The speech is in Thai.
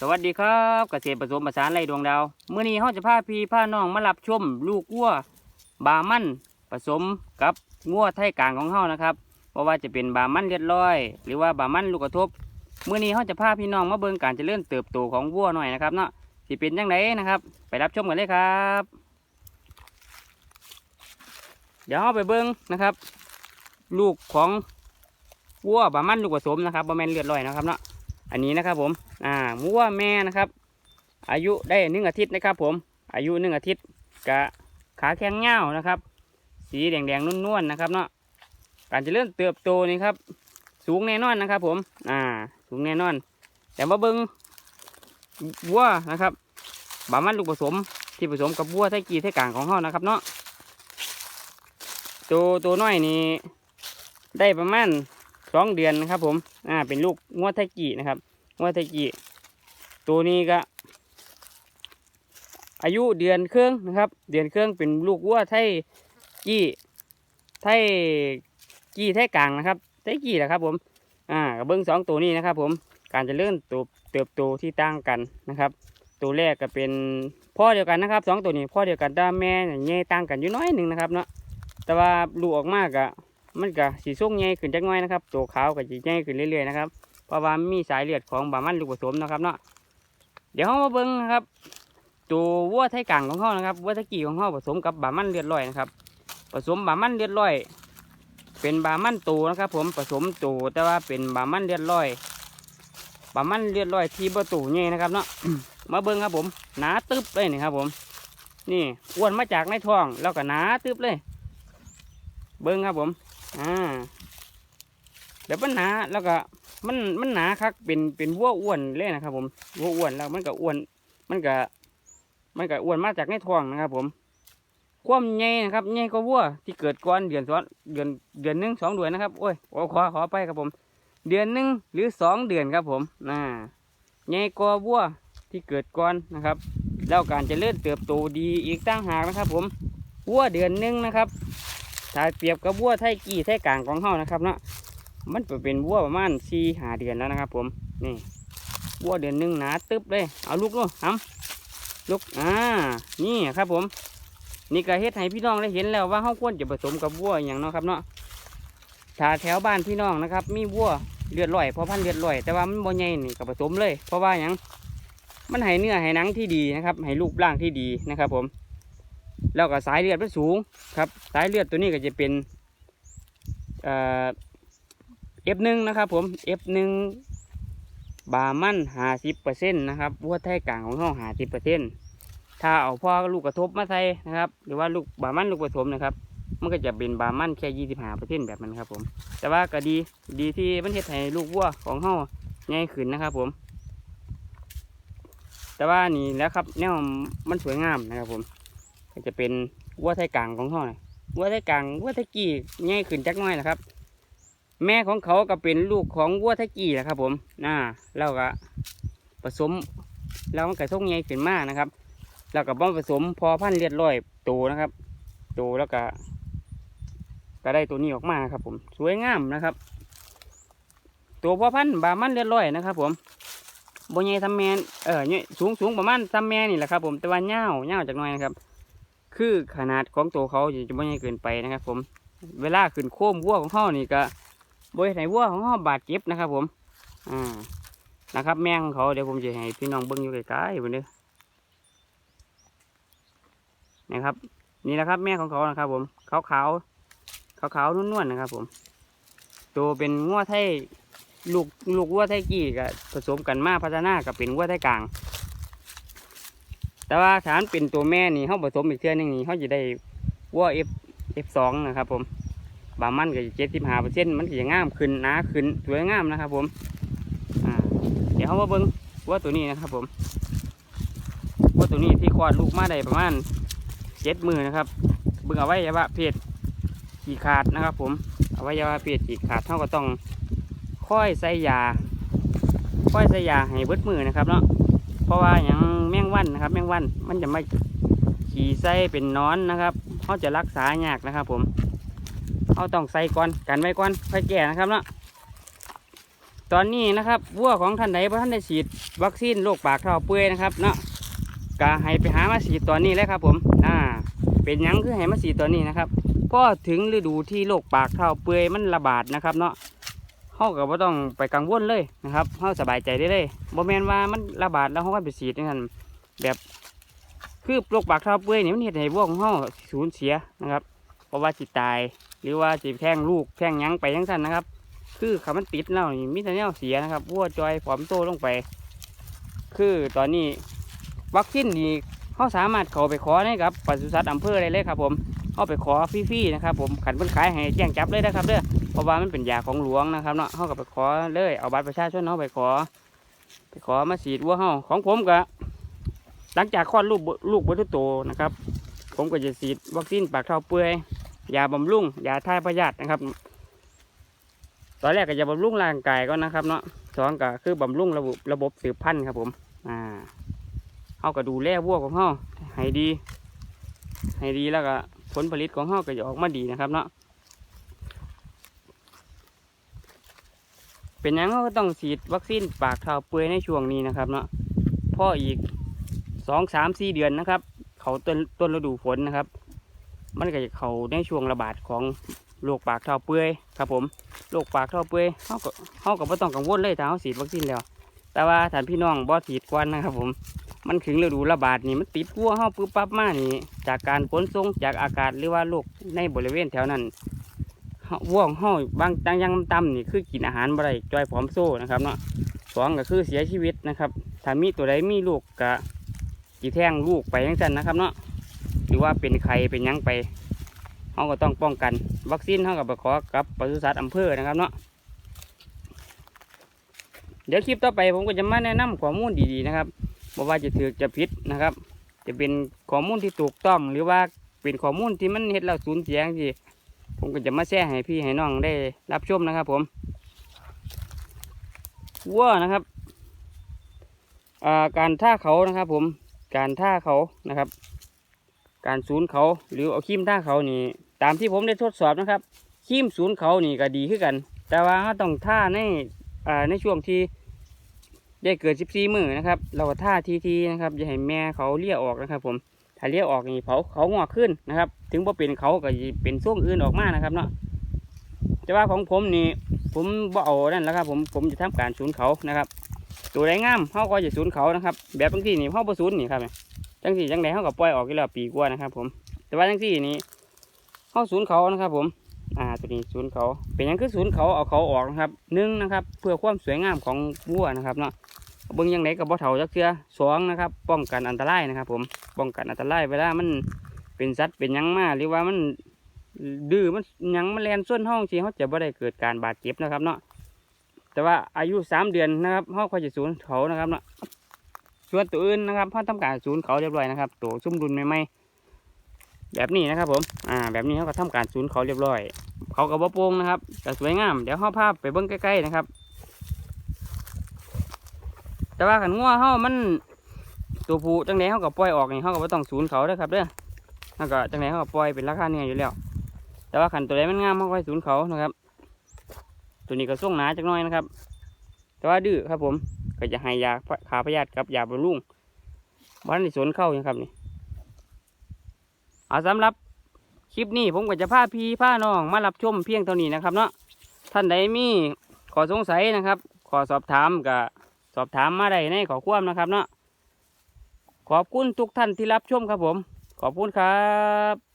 สวัสดีครับเกษตรผสมผสานไรดวงดาวเมื่อนี้เราจะพาพี่พาน้องมารับชมลูกวัวบามันผสมกับงัวไทยกลางของเฮานะครับเพราะว่าจะเป็นบามันเลือดลอย หรือว่าบามันลูกกระทบเมื่อนี้เราจะพาพี่น้องมาเบิ่งการเจริญเติบโตของวัวหน่อยนะครับเนาะสิเป็นยังไงนะครับ ไปรับชมกันเลยครับ เดี๋ยวเราไปเบิ่งนะครับ ลูกของวัวบามันลูกผสมนะครับบามันเลือดลอยนะครับเนาะ อันนี้นะครับผมอ่ามูว่าแม่นะครับ อายุได้หนึ่งอาทิตย์นะครับ ผมอายุหนึ่งอาทิตย์กะขาแข็งเงานะครับ สีแดงๆนุ่นๆนะครับเนาะการจะเริ่มเติบโตนี่ครับ สูงแน่นอนนะครับ ผมอ่าสูงแน่นอน แต่มาเบิ้งวัวนะครับบามันลูกผสมที่ผสมกับวัวไทยกีไทยกลางของเขานะครับเนาะตัวตัวน้อยนี่ได้ประมาณ สองเดือนนะครับผมอ่าเป็นลูกงวดไทกินะครับงวดไทกิตัวนี้ก็ อายุเดือนเครึ่องนะครับ เดือนเครึ่องเป็นลูกวัวไทกี้ไทกี้ไทกลางนะครับไทกี้แหละครับผมอ่ากับเบิ้องสองตัวนี้นะครับผมการจะเลื่อนตัวเติบโตที่ต่างกันนะครับ ตัวแรกก็เป็นพ่อเดียวกันนะครับสองตัวนี้พ่อเดียวกันแต่แม่เนี่ยแยต่างกันอยู่น้อยหนึ่งนะครับเนาะแต่ว่าลูกออกมากอะ มันก็สีส้มใหญ่ขึ้นจักหน่อยนะครับ ตัวขาวก็จะใหญ่ขึ้นเรื่อยๆนะครับ เพราะว่ามีสายเลือดของบามันลูกผสมนะครับเนาะ เดี๋ยวเรามาเบิ้งนะครับ ตัววัวไทยกลางของเขานะครับ วัวไทยกีของเขาผสมกับบามันเลือดลอยนะครับ ผสมบามันเลือดลอย เป็นบามันโตนะครับ ผม ผสมโตแต่ว่าเป็นบามันเลือดลอยบามันเลือดลอยที่ประตูใหญ่นะครับเนาะ มาเบิ้งครับผม หนาตึ๊บเลยนี่ครับผม นี่อ้วนมาจากในท้องแล้วก็หนาตึ๊บเลย เบิ้งครับผม อ่าเดี๋ยวมันหนาแล้วก็มันมันหนาคักเป็นเป็นวัวอ้วนเลยนะครับ ผมวัวอ้วนแล้วมันก็อ้วน มันก็มันก็อ้วนมาจากในท้องนะครับ ผม ความใหญ่นะครับใหญ่กว่าวัวที่เกิดก่อนเดือนสองเดือนเดือนหนึ่งสองเดือนนะครับโอ้ยขอขอขอไปครับผม เดือนหนึ่งหรือสองเดือนครับผมอ่าใหญ่กว่าวัวที่เกิดก่อนนะครับแล้วการเจะเลื่อนเติบโตดีอีกตั้งหากนะครับ ผมวัวเดือนหนึ่งนะครับ ถ้าเปรียบกับวัวไทยกี้ไทยกลางของเฮานะครับเนาะมันเป็นวัวประมาณสี่หาเดือนแล้วนะครับ ผมนี่วัวเดือนหนึ่งหนาตึ๊บเลยเอาลูกลูกทำลูกอ่านี่ครับผม นี่ก็เฮ็ดให้พี่น้องได้เห็นแล้วว่าเฮาควรจะผสมกับวัวอย่างเนาะครับเนาะถ้าแถวบ้านพี่น้องนะครับ มีวัวเลือดลอยเพราะพันเลือดลอย แต่ว่ามันบ่ใหญ่นี่ก็ผสมเลย เพราะว่าอย่างมันให้เนื้อให้หนังที่ดีนะครับให้รูปร่างที่ดีนะครับ ผม แล้วก็สายเลือดมันสูงครับ สายเลือดตัวนี้ก็จะเป็นเอ่อ F1 นะครับผม F1 บามันหาสิบเปอร์เซ็นต์นะครับวัวไทยกลางของห้องหาสิบเปอร์เซ็นต์ถ้าเอาพ่อลูกกระทบมาใส่นะครับ หรือว่าลูกบามันลูกผสมนะครับมันก็จะเป็นบามันแค่ยี่สิบห้าเปอร์เซ็นต์แบบนั้นครับผม แต่ว่าก็ดีดีที่มันเฮ็ดให้ลูกวัวของห้องง่ายขึ้นนะครับผม แต่ว่านี่แล้วครับแนวมันสวยงามนะครับผม ก็จะเป็นวัวไทยกลางของเขาน่ะวัวไทยกลางวัวไทยกี้ง่ายขึ้นจักน้อยนะครับ แม่ของเขาก็เป็นลูกของวัวไทยกี้นะครับ ผมน่าแล้วก็ผสมแล้วมันก็ส่งใหญ่ขึ้นมากนะครับ แล้วก็บ้องผสมพอพันเลือดร้อยโตนะครับโตแล้วก็ก็ได้ตัวนี้ออกมาครับ ผมสวยงามนะครับ ตัวพอพันธุ์บามันเลือดร้อยนะครับ ผมบนใหญ่ทำแมนเออเนี่ยสูงสูงประมาณทำแมนนี่แหละครับ ผมแต่ว่าเง่าเง่าจากหน่อยนะครับ คือขนาดของตัวเขาจะไม่ใหญ่เกินไปนะครับ ผม เวลาขึ้นโค้มวัวของเขานี่ก็บริไหนวัวของเขาบาดเจ็บนะครับ ผม อ่า นะครับ แม่ของเขาเดี๋ยวผมจะให้พี่น้องเบิ้งอยู่ใกล้ๆบนนี้นะครับ นี่นะครับ แม่ของเขานะครับ ผมขาวขาวขาวขาวๆนุ่นๆนะครับ ผม ตัวเป็นงัวไทยลูกลูกวัวไทยกี้กับผสมกันมาพัฒนากับเป็นวัวไทยกลาง แต่ว่าฐานเป็นตัวแม่นี่เขาผสมอีกเทื่อนึงนี่เขาจะได้วัว F F สองนะครับ ผมบางมันก็เจ็ดสิบห้าเปอร์เซ็นต์มันก็จะงามขึ้นหนาขึ้นสวยงามนะครับ ผมเดี๋ยวเขามาเบิ้งวัวตัวนี้นะครับ ผมวัวตัวนี้ที่คลอดลูกมาได้ประมาณเจ็ดมือนะครับเบิ่งเอาไว้ว่าเพศฉีกขาดนะครับ ผมเอาไว้ว่าเพศฉีกขาดเท่าก็ต้องค่อยใส่ยาค่อยใส่ยาให้เบิดมือนะครับเนาะเพราะว่าอย่างแมง วันนะครับ แมงวันมันจะไม่ขี่ไส้เป็นนอนนะครับเขาจะรักษายากนะครับ ผมเขาต้องใส่ก่อนกันไว้ก่อนค่อยแก่นะครับเนาะตอนนี้นะครับวัวของท่านใดบ่ท่านได้ฉีดวัคซีนโรคปากเท้าเปื่อยนะครับเนาะก็ให้ไปหามาฉีดตอนนี้เลยครับ ผม อ่า เป็นยังคือให้มาฉีดตอนนี้นะครับพอถึงฤดูที่โรคปากเท้าเปื่อยมันระบาดนะครับ เนาะเฮาก็บ่ต้องไปกังวลเลยนะครับเฮาสบายใจได้เลยบ่แมนว่ามันระบาดแล้วเฮาก็ไปฉีดนั่น แบบคือโรคปากเท้าเปื่อยนี่มันเฮ็ดให้วัวของเฮาสูญเสียนะครับ เพราะว่าสิตาย หรือว่าสิแท่งลูกแท่งยังไปจังซั่นนะครับ คือขามันติดแล้วนี่มีแต่แนวเสียนะครับวัวจอยผอมโตลงไป คือตอนนี้วัคซีนนี่เขาสามารถเข้าไปขอได้กับปศุสัตว์อำเภอได้เลยครับ ผมเขาไปขอฟรีๆนะครับผมขันเพิ่นขายให้แจ้งจับเลยนะครับเด้อเพราะว่ามันเป็นยาของหลวงนะครับเนาะเขาก็ไปขอเลยเอาบัตรประชาชนเขาไปขอ ไปขอมาฉีดวัวเขาของผมก็ หลังจากคลอดลูกบิลูกเบทุกโตวนะครับ ผมก็จะฉีดวัคซีนปากเท้าเปื่อยยาบำรุงยาท่ายพยาธินะครับ ตอนแรกก็จะบำรุงร่างกายก่อนนะครับเนาะสองก็คือบำรุงระบบระบบสืบพันธุ์ครับผมอ่าเขาก็ดูแลวัวของเขาให้ดี ให้ดีแล้วก็ผลผลิตของเขาก็จะออกมาดีนะครับเนาะเป็นหยังเขาก็ต้องฉีดวัคซีนปากเท้าเปื่อยในช่วงนี้นะครับเนาะพ่ออีก สองสามสี่เดือนนะครับ เขาต้นต้นฤดูฝนนะครับ มันก็จะเขาในช่วงระบาดของโรคปากเท้าเปื่อยครับผมโรคปากเท้าเปื่อยเขาก็เขาก็บ่ต้องกังวลเลยถ้าเขาฉีดวัคซีนแล้ว แต่ว่าท่านพี่น้องบ่ฉีดก่อนนะครับ ผม มันถึงฤดูระบาดนี่มันติดวัวเฮาปึ๊บปั๊บมานี่ จากการขนส่งจากอากาศหรือว่าโรคในบริเวณแถวนั้นวัวของเฮาบางจังยังต่ำนี่คือกินอาหารบ่ได้จอยผอมโซ่นะครับเนาะสองก็คือเสียชีวิตนะครับถ้ามีตัวใดมีลูกก็ จีแท่งลูกไปยังสั้นนะครับเนาะหรือว่าเป็นไข่เป็นยังไปเขาก็ต้องป้องกัน วัคซีนเขากับขอกับปศุสัตว์อำเภอนะครับเนาะเดี๋ยวคลิปต่อไปผมก็จะมาแนะนำข้อมูลดีๆนะครับบอกว่าจะถือจะผิดนะครับ จะเป็นข้อมูลที่ถูกต้องหรือว่าเป็นข้อมูลที่มันเฮ็ดแล้วสูญเสียที่ผมก็จะมาแชร์ให้พี่ให้น้องได้รับชมนะครับ ผมวัวนะครับอ่าการท่าเขานะครับ ผม การท่าเขานะครับ การศูนย์เขาหรือเอาขีมท่าเขานี่ ตามที่ผมได้ทดสอบนะครับขีมศูนย์เขานี่ก็ดีขึ้นกัน แต่ว่าต้องท่าในอ่าในช่วงที่ได้เกิด 14 มือนะครับ เราก็ท่าทีทีนะครับอย่าให้แม่เขาเลี้ยออกนะครับ ผมถ้าเลี้ยออกนี่เขาเขางอกขึ้นนะครับ ถึงว่าเป็นเขาก็เป็นช่วงอื่นออกมานะครับเนาะแต่ว่าของผมนี่ผมบ่เอานั่นแล้วครับผมผมจะทำการศูนย์เขานะครับ ตัวไรงามเขาก็จะศูนเขานะครับแบบบางที่นี่เขาบ่ศูนนี่ครับจังสี่จังใดเขาก็ปล่อยออกกี่แล้วปีกว่านะครับ ผม แต่ว่าจังสี่นี่เขาศูนเขานะครับ ผม อ่าตัวนี้ศูนเขา เป็นยังคือศูนเขาเอาเขาออกนะครับหนึ่งนะครับ เพื่อความสวยงามของวัวนะครับเนาะเบิ้งยังไงกับบ่เถาจักเทือสองนะครับ ป้องกันอันตรายนะครับ ผมป้องกันอันตรายเวลามันเป็นสัตว์เป็นยังมาหรือว่ามันดื้อมันยังมันแลนส้นห้องที่เขาจะบ่ได้เกิดการบาดเจ็บนะครับเนาะ แต่ว่าอายุสามเดือนนะครับเขาก็จะศูนย์เขานะครับเนาะส่วนตัวอื่นนะครับเขาทำการศูนย์เขาเรียบร้อยนะครับ ตัวซุ่มดุลใหม่ๆแบบนี้นะครับผม อ่า แบบนี้เขาก็ทำการศูนย์เขาเรียบร้อย เขากับบ่โป่งนะครับแต่สวยงาม เดี๋ยวเขาภาพไปเบิ้งใกล้ๆนะครับ แต่ว่าขันงัวเขามันตัวผู้จังไดเขาก็ปล่อยออกนี่เขาก็บ่ต้องศูนย์เขาด้อครับเด้อเขาก็จังไดเขาก็ปล่อยเป็นราคาเนี่ยอยู่แล้ว แต่ว่าขันตัวใดมันงามเขาก็ให้ศูนย์เขานะครับ ตัวนี้ก็ส่งหนาจักหน้อยนะครับ แต่ว่าดื้อครับผมก็จะให้ยาขาพยาธิกับยาบำรุงบ้านในสวนเข้าอย่างครับนี่เอาสำหรับคลิปนี้ผมก็จะพาพี่พาน้องมารับชมเพียงเท่านี้นะครับเนาะท่านใดมีขอสงสัยนะครับ ขอสอบถามกับสอบถามมาได้ในขอความนะครับเนาะขอบคุณทุกท่านที่รับชมครับผม ขอบคุณครับ